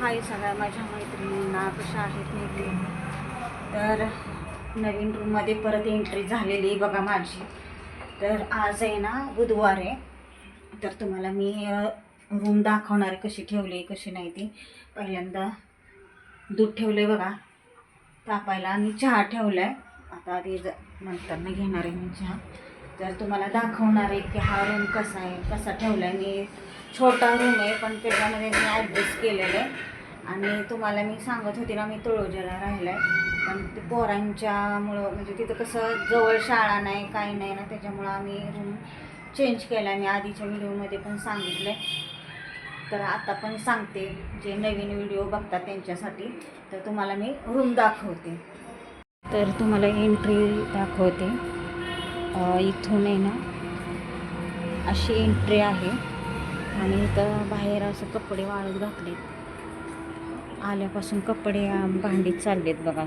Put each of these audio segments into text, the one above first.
हाय सगळ्या माझ्या मैत्रिणींना कशा आहेत मी तर नवीन रूममध्ये परत एंट्री झालेली आहे बघा माझी. तर आज आहे ना बुधवार आहे. तर तुम्हाला मी रूम दाखवणार आहे कशी ठेवली कशी नाही ती. पहिल्यांदा दूध ठेवले बघा. तापायला आणि चहा ठेवला आहे आता आधी ज नंतर घेणार आहे मी चहा. तर तुम्हाला दाखवणार आहे की हा रूम कसा आहे कसा ठेवला आहे मी छोटा रूम आहे पण त्याच्यामध्ये मी ॲडजस्ट केलेलं आहे. आणि तुम्हाला मी सांगत होते ना मी तळोजाला राहिलं आहे पण ते पोरांच्यामुळं म्हणजे तिथं कसं जवळ शाळा नाही काही नाही ना त्याच्यामुळं आम्ही रूम चेंज केला. आहे मी आधीच्या व्हिडिओमध्ये पण सांगितलं आहे तर आता पण सांगते जे नवीन व्हिडिओ बघतात त्यांच्यासाठी. तर तुम्हाला मी रूम दाखवते. तर तुम्हाला एंट्री दाखवते. इथून आहे ना अशी एंट्री आहे. आणि इथं बाहेर असं कपडे वाळत घातलेत. आल्यापासून कपडे भांडीत चाललेत बघा.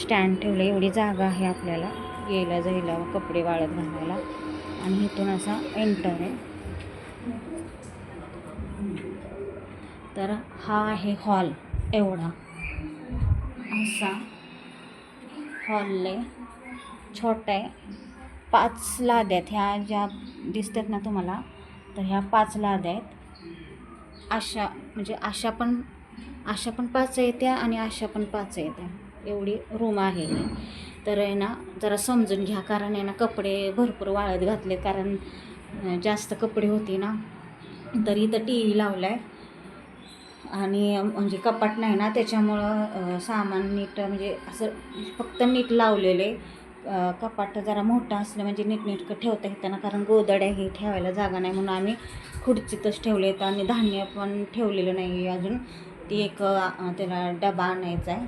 स्टँड ठेवलं एवढी जागा आहे आपल्याला. यायला जायला कपडे वाळत घालायला. आणि इथून असा एंटर आहे. तर हा आहे हॉल एवढा. असा हॉल आहे छोटा आहे. पाच लाद्या आहेत. ह्या ज्या दिसतात ना तुम्हाला तर ह्या पाच लाद्या आहेत. अशा म्हणजे अशा पण अशा पण पाच येत्या आणि अशा पण पाच येत्या. एवढी रूम आहे तर आहे ना जरा समजून घ्या कारण आहे ना कपडे भरपूर वाळत घातले कारण जास्त कपडे होते ना. तर इथं टी व्ही लावला आहे आणि म्हणजे कपाट नाही ना त्याच्यामुळं सामान नीट म्हणजे असं फक्त नीट लावलेले. आहे कपाट जरा मोठं असलं म्हणजे नीटनेटकं ठेवता येताना कारण गोदड्या हे ठेवायला जागा नाही म्हणून आम्ही खुर्चीतच ठेवले आहेत आणि धान्य पण ठेवलेलं नाही अजून. ती एक त्याला डबा आणायचा आहे.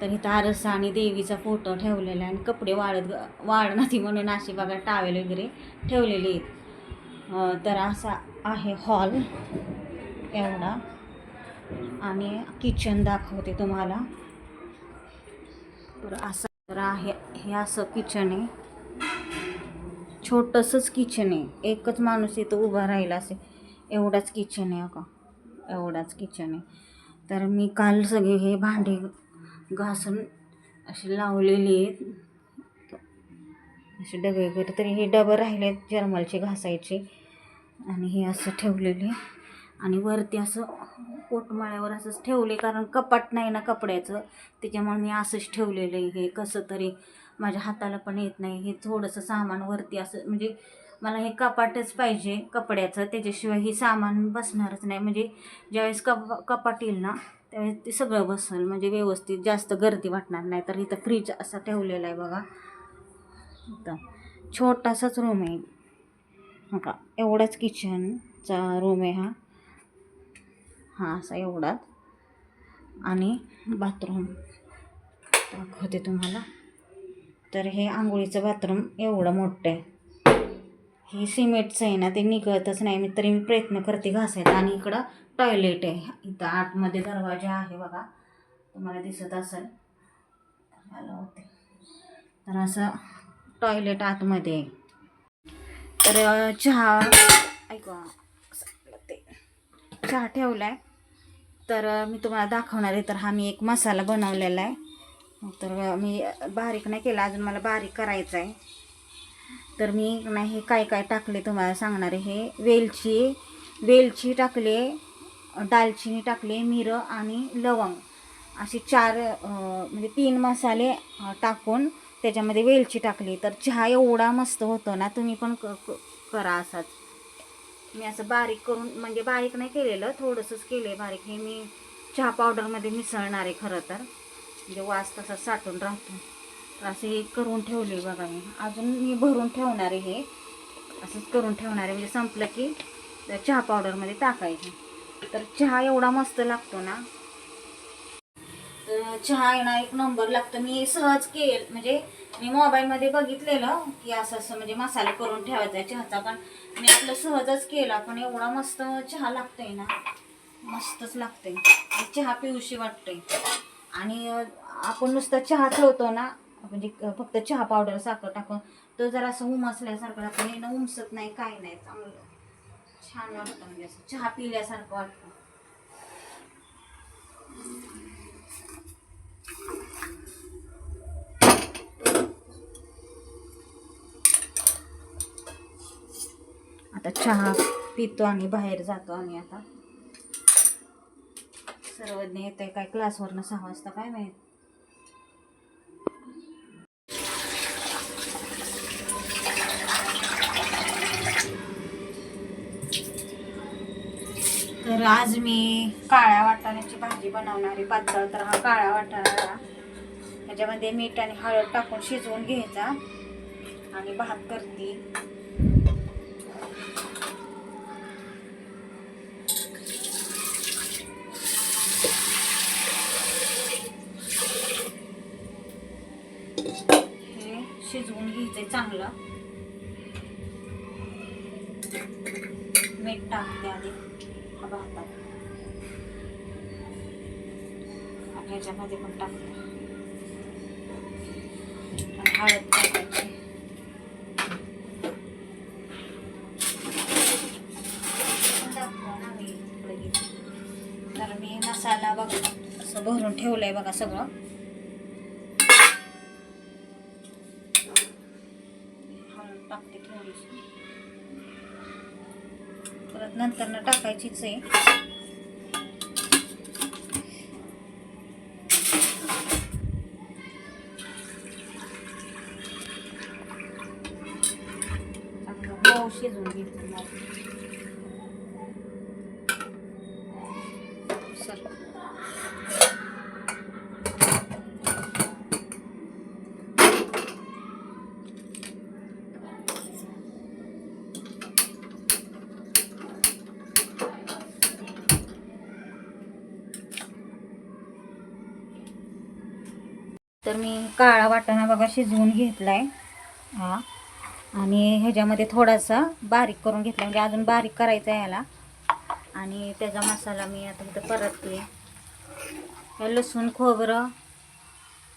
तर इथं आरसा आणि देवीचा फोटो ठेवलेला आहे आणि कपडे वाळत वाळणाती म्हणून अशी बघा टावेल वगैरे ठेवलेले आहेत. तर असा आहे हॉल एवढा. आणि किचन दाखवते तुम्हाला. तर असं तर आहे हे असं किचन आहे. छोटंसंच किचन आहे. एकच माणूस इथं उभा राहिला असे एवढाच किचन आहे अका एवढाच किचन आहे. तर मी काल सगळे हे भांडे घासून असे लावलेले आहेत. असे डबे वगैरे तरी हे डबं राहिले आहेत जर्मलचे घासायचे. आणि हे असं ठेवलेले. आणि वरती असं पोटमाळ्यावर असंच ठेवले कारण कपाट नाही ना कपड्याचं. त्याच्यामुळे मी असंच ठेवलेलं आहे हे कसं तरी माझ्या हाताला पण येत नाही. हे थोडंसं सामान वरती असं म्हणजे मला हे कपाटच पाहिजे कपड्याचं. त्याच्याशिवाय हे सामान बसणारच नाही. म्हणजे ज्यावेळेस कप कपाट येईल ना त्यावेळेस ते सगळं बसेल. म्हणजे व्यवस्थित जास्त गर्दी वाटणार नाही. तर इथं फ्रीज असा ठेवलेला आहे बघा. इथं छोटासाच रूम आहे. का एवढाच किचनचा रूम आहे हा. हा असा एवढाच. आणि बाथरूम दाखवते तुम्हाला. तर हे आंघोळीचं बाथरूम एवढं मोठं आहे. हे सिमेंटचं आहे ना ते निघतच नाही. मी तरी मी प्रयत्न करते घासायचा आणि इकडं टॉयलेट आहे. इथं आतमध्ये दरवाजा आहे बघा. तुम्हाला दिसत असेल. आलं होते. तर असं टॉयलेट आतमध्ये आहे. तर चहा ऐका. चहा ठेवला आहे तर मी तुम्हाला दाखवणार आहे. तर हा मी एक मसाला बनवलेला आहे. तर मी बारीक नाही केला. अजून मला बारीक करायचं आहे. तर मी नाही हे काय काय टाकले तुम्हाला सांगणार आहे. हे वेलची वेलची टाकले दालचिनी टाकले मिरं आणि लवंग. असे चार म्हणजे तीन मसाले टाकून त्याच्यामध्ये वेलची टाकली. तर चहा एवढा मस्त होतो ना तुम्ही पण क क- करा असाच. मी असं बारीक करून म्हणजे बारीक नाही केलेलं थोडंसंच केलं आहे बारीक. हे मी चहा पावडरमध्ये मिसळणार आहे खरं तर. म्हणजे वास तसा साठून राहतो. तर असं हे करून ठेवले बघा मी. अजून मी भरून ठेवणार आहे हे. असंच करून ठेवणार आहे. म्हणजे संपलं की चहा पावडरमध्ये टाकायचं. तर चहा एवढा मस्त लागतो ना. तर चहा आहे ना एक नंबर लागतो. मी सहज केल म्हणजे मी मोबाईलमध्ये बघितलेलं की असं असं म्हणजे मसाला करून ठेवायचा आहे चहाचा. पण मी आपलं सहजच केला पण एवढा मस्त चहा लागतोय ना. मस्तच लागतंय. चहा पिऊशी वाटतंय. आणि आपण नुसता चहा ठेवतो ना म्हणजे क- फक्त चहा पावडर साखर टाकून तो जरा असं उमसल्यासारखं आपण हे ना उमसत नाही काय नाही चांगलं. छान वाटतं म्हणजे असं चहा पिल्यासारखं वाटतं. आता चहा पितो आणि बाहेर जातो आम्ही आता. सर्वज्ञ येत आहे काय क्लासवरनं सहा वाजता काय माहीत? तर आज मी काळ्या वाटाण्याची भाजी बनवणारी पातळ तर हा काळा वाटाणा त्याच्यामध्ये मीठ आणि हळद टाकून शिजवून घ्यायचा आणि भात करते हे शिजवून घ्यायचंय चांगलं. मीठ टाकते आधी. भातात आणि ह्याच्यामध्ये पण टाकते. आणि हळद टाकायची. घेते. तर मी मसाला बघा असं भरून ठेवलंय बघा सगळं. नंतर न टाकायचीच आहे शिजवून घेते तर मी काळा वाटाणा बघा शिजवून घेतला आहे हा. आणि ह्याच्यामध्ये थोडासा बारीक करून घेतला म्हणजे अजून बारीक करायचा आहे याला आणि त्याचा मसाला मी आता इथं परतते. लसूण खोबरं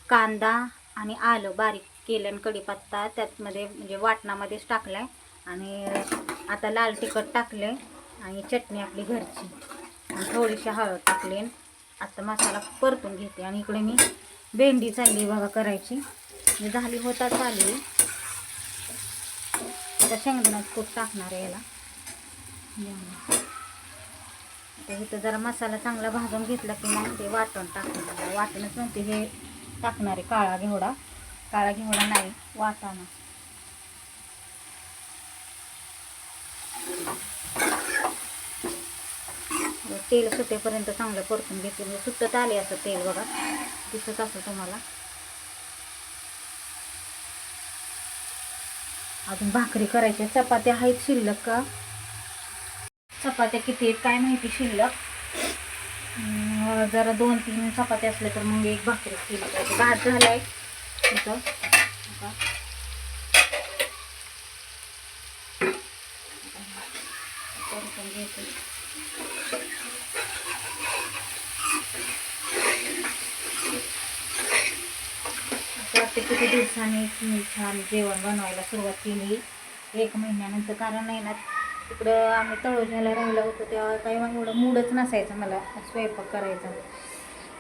कांदा आणि आलं बारीक केलं आणि कढीपत्ता त्यातमध्ये म्हणजे वाटणामध्येच टाकला आहे आणि आता लाल तिखट टकले आणि चटणी आपली घरची. आणि थोडीशी हळद टाकली. आता मसाला परतून घेते आणि इकडे मी भेंडी चालली बघा करायची. म्हणजे झाली होता चालली आता शेंगदाण्यात खूप टाकणार आहे याला. आता इथं जरा मसाला चांगला भाजून घेतला की मग ते वाटण टाकणार वाटणच नव्हते हे टाकणार आहे काळा घेवडा. काळा घेवडा नाही वाटाणा. तेल सुटेपर्यंत चांगलं परतून घेते. म्हणजे सुटत आले असं तेल बघा. दिसत असं तुम्हाला. अजून भाकरी करायच्या चपात्या आहेत शिल्लक का? चपात्या किती आहेत काय माहिती शिल्लक? जरा दोन तीन चपात्या असल्या तर मग एक भाकरी केली पाहिजे. भात झालाय. इथं. घेते असं वाटते किती दिवसांनी मी छान जेवण बनवायला सुरुवात केली. एक महिन्यानंतर कारण आहे ना तिकडं आम्ही तळोजाला राहिलो होतो तेव्हा काही मग एवढं मूडच नसायचं मला स्वयंपाक करायचा.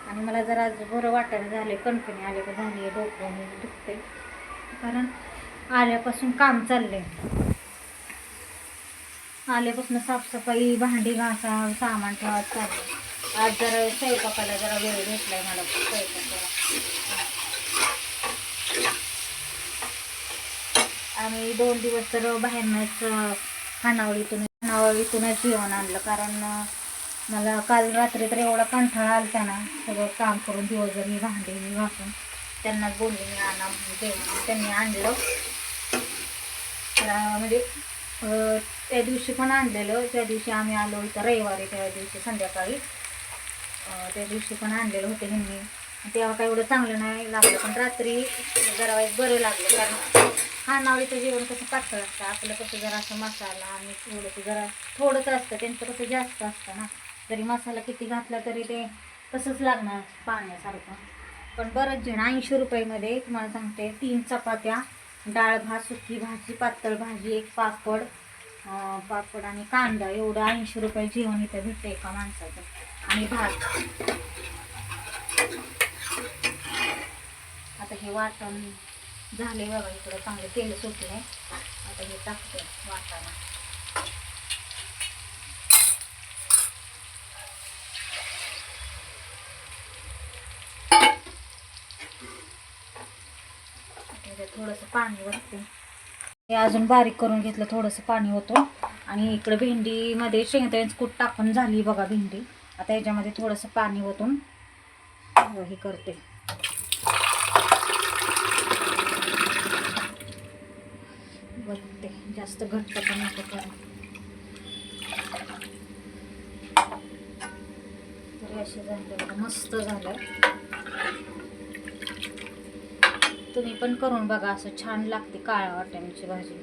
आणि मला जरा आज बरं वाटायला झाले कणकणी आले का झाली डोकं दुखते कारण आल्यापासून काम चाललंय. आल्यापासून साफसफाई भांडी घासा सामान ठेवा चाललं आज जरा स्वयंपाकाला जरा वेळ भेटलाय मला स्वयंपाकाला आम्ही दोन दिवस तर बाहेरनंच अं, खानावळीतून खानावळीतूनच जेवण आणलं. कारण मला काल रात्री तर एवढा कंठाळा आलता ना सगळं काम करून दिवसभर मी भांडे मी घासून त्यांना बोलले मी आणा जेवण त्यांनी आणलं. तर म्हणजे त्या दिवशी पण आणलेलं. त्या दिवशी आम्ही आलो इथं रविवारी त्या दिवशी संध्याकाळी. त्या दिवशी पण आणलेलं होतं ह्यांनी. तेव्हा काय एवढं चांगलं नाही लागलं पण रात्री जरा बरं लागलं कारण खानावळीचं जेवण कसं पातळ असतं आपलं कसं जरा असं मसाला आणि थोडंसं जरा थोडंच असतं त्यांचं कसं जास्त असतं ना. जरी मसाला किती घातला तरी ते तसंच लागणार पाण्यासारखं. पण बरंच जण ऐंशी रुपयामध्ये तुम्हाला सांगते तीन चपात्या डाळ भात सुकी भाजी पातळ भाजी एक पापड पापड आणि कांदा एवढं ऐंशी रुपये जेवण इथं भेटतं एका माणसाचं. आणि भात. आता हे वाटण झाले बाबा इकडं चांगलं तेल सुटले आता हे टाकते वाटाला थोडंसं पाणी वाटते हे अजून बारीक करून घेतलं थोडंसं पाणी होतं. आणि इकडं भेंडीमध्ये शेंगदाण्याच कुट टाकून झाली बघा भेंडी. आता याच्यामध्ये थोडंसं पाणी होतून हे करते. बघते जास्त घट्ट पण नको करा. असे झाले मस्त झालं. तुम्ही पण करून बघा असं छान लागते काळ्या वाट्याची भाजी.